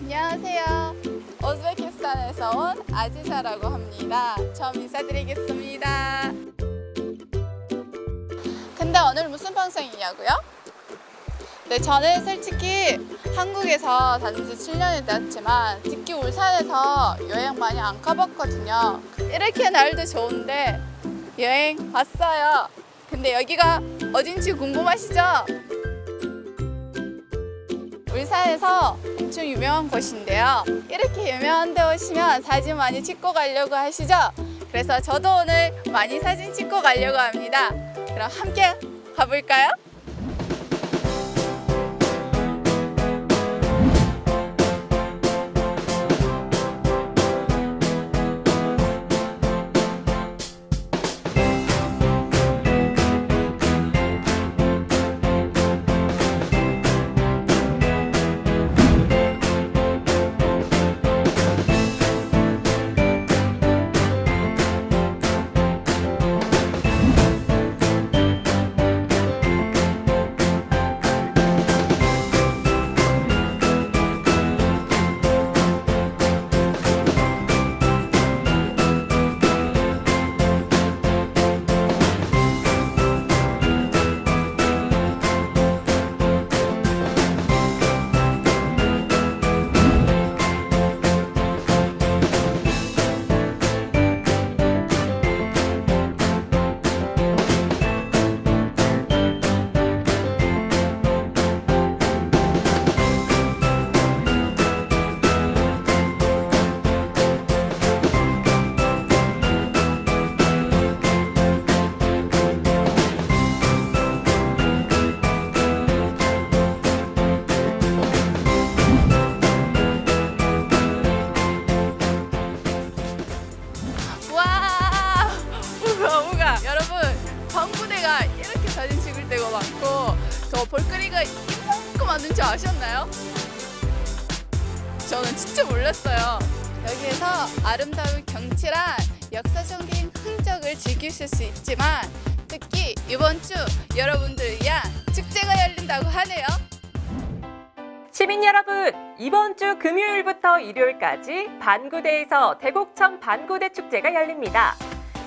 안녕하세요. 우즈베키스탄에서 온 아지샤라고 합니다. 처음 인사드리겠습니다. 근데 오늘 무슨 방송이냐고요? 네, 저는 솔직히 한국에서 다닌 지 7년이 되었지만 특히 울산에서 여행 많이 안 가봤거든요. 이렇게 날도 좋은데 여행 왔어요. 근데 여기가 어딘지 궁금하시죠? 울산에서 엄청 유명한 곳인데요. 이렇게 유명한 데 오시면 사진 많이 찍고 가려고 하시죠? 그래서 저도 오늘 많이 사진 찍고 가려고 합니다. 그럼 함께 가볼까요? 여러분 방구대가 이렇게 사진 찍을 때가 많고 더 볼거리가 이만큼 많은 줄 아셨나요? 저는 진짜 몰랐어요. 여기에서 아름다운 경치랑 역사적인 흔적을 즐기실 수 있지만 특히 이번 주 여러분들 위한 축제가 열린다고 하네요. 시민 여러분, 이번 주 금요일부터 일요일까지 반구대에서 대곡천 반구대 축제가 열립니다.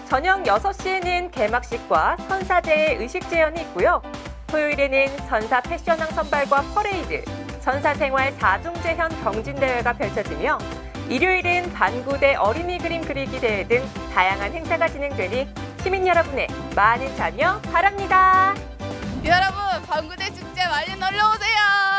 저녁 6시에는 개막식과 선사제의 의식 제연이 있고요. 토요일에는 선사 패션왕 선발과 퍼레이드, 선사 생활 4중제현 경진대회가 펼쳐지며 일요일은 반구대 어린이 그림 그리기 대회 등 다양한 행사가 진행되니 시민 여러분의 많은 참여 바랍니다. 여러분 방구대 축제 많이 놀러 오세요.